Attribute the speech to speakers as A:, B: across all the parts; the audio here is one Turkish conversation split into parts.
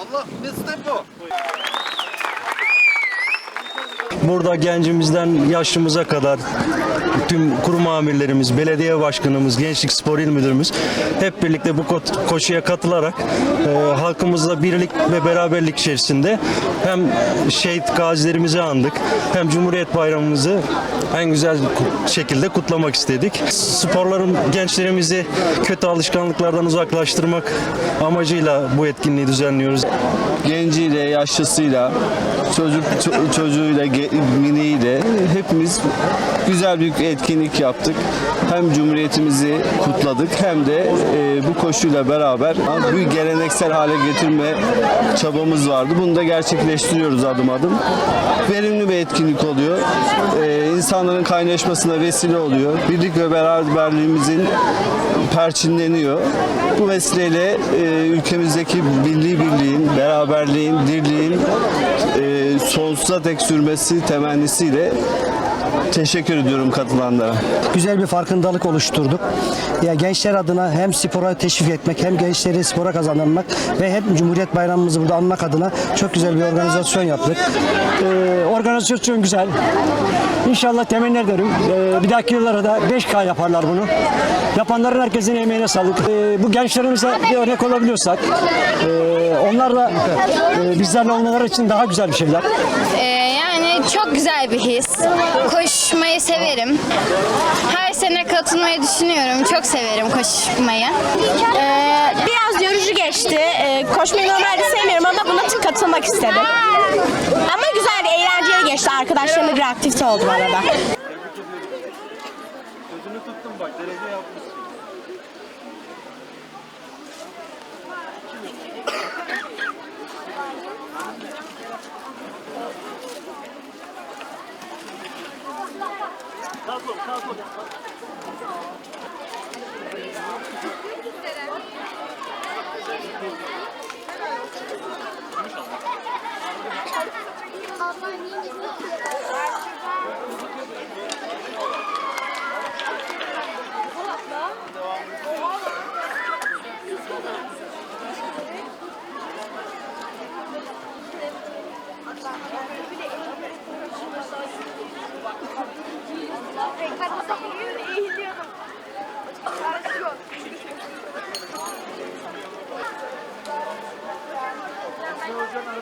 A: Allah Mesut bu.
B: Burada gencimizden yaşlımıza kadar tüm kurum amirlerimiz, belediye başkanımız, Gençlik Spor İl Müdürümüz hep birlikte bu ko- koşuya katılarak e, halkımızla birlik ve beraberlik içerisinde hem şehit gazilerimizi andık hem Cumhuriyet Bayramımızı en güzel şekilde kutlamak istedik. Sporların gençlerimizi kötü alışkanlıklardan uzaklaştırmak amacıyla bu etkinliği düzenliyoruz.
C: Genciyle, yaşlısıyla, çocuk ço- çocuğuyla, miniyle hepimiz güzel bir etkinlik yaptık. Hem Cumhuriyetimizi kutladık hem de e, bu koşuyla beraber bir geleneksel hale getirme çabamız vardı. Bunu da gerçekleştiriyoruz adım adım. Verimli bir etkinlik oluyor. E, insanların kaynaşmasına vesile oluyor. Birlik ve beraberliğimizin perçinleniyor. Bu vesileyle e, ülkemizdeki milli birliğin, beraberliğin, dirliğin e, sonsuza dek sürmesi temennisiyle teşekkür ediyorum katılanlara.
D: güzel bir farkındalık oluşturduk. Ya gençler adına hem spora teşvik etmek hem gençleri spora kazandırmak ve hem Cumhuriyet Bayramımızı burada anmak adına çok güzel bir organizasyon yaptık.
E: Ee, organizasyon güzel. İnşallah temenni ederim. Ee, bir dahaki yıllara da 5K yaparlar bunu. Yapanların herkesin emeğine sağlık. Ee, bu gençlerimize bir örnek olabiliyorsak e, onlarla e, bizlerle olmaları için daha güzel bir şeyler.
F: Ee, çok güzel bir his. Koşmayı severim. Her sene katılmayı düşünüyorum. Çok severim koşmayı.
G: Ee, biraz yorucu geçti. Ee, koşmayı normalde sevmiyorum ama buna katılmak istedim. Ama güzel, eğlenceli geçti. Arkadaşlarımla bir aktivite oldu bana
A: Hocanın arabada bulacak.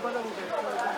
A: 頑張れ。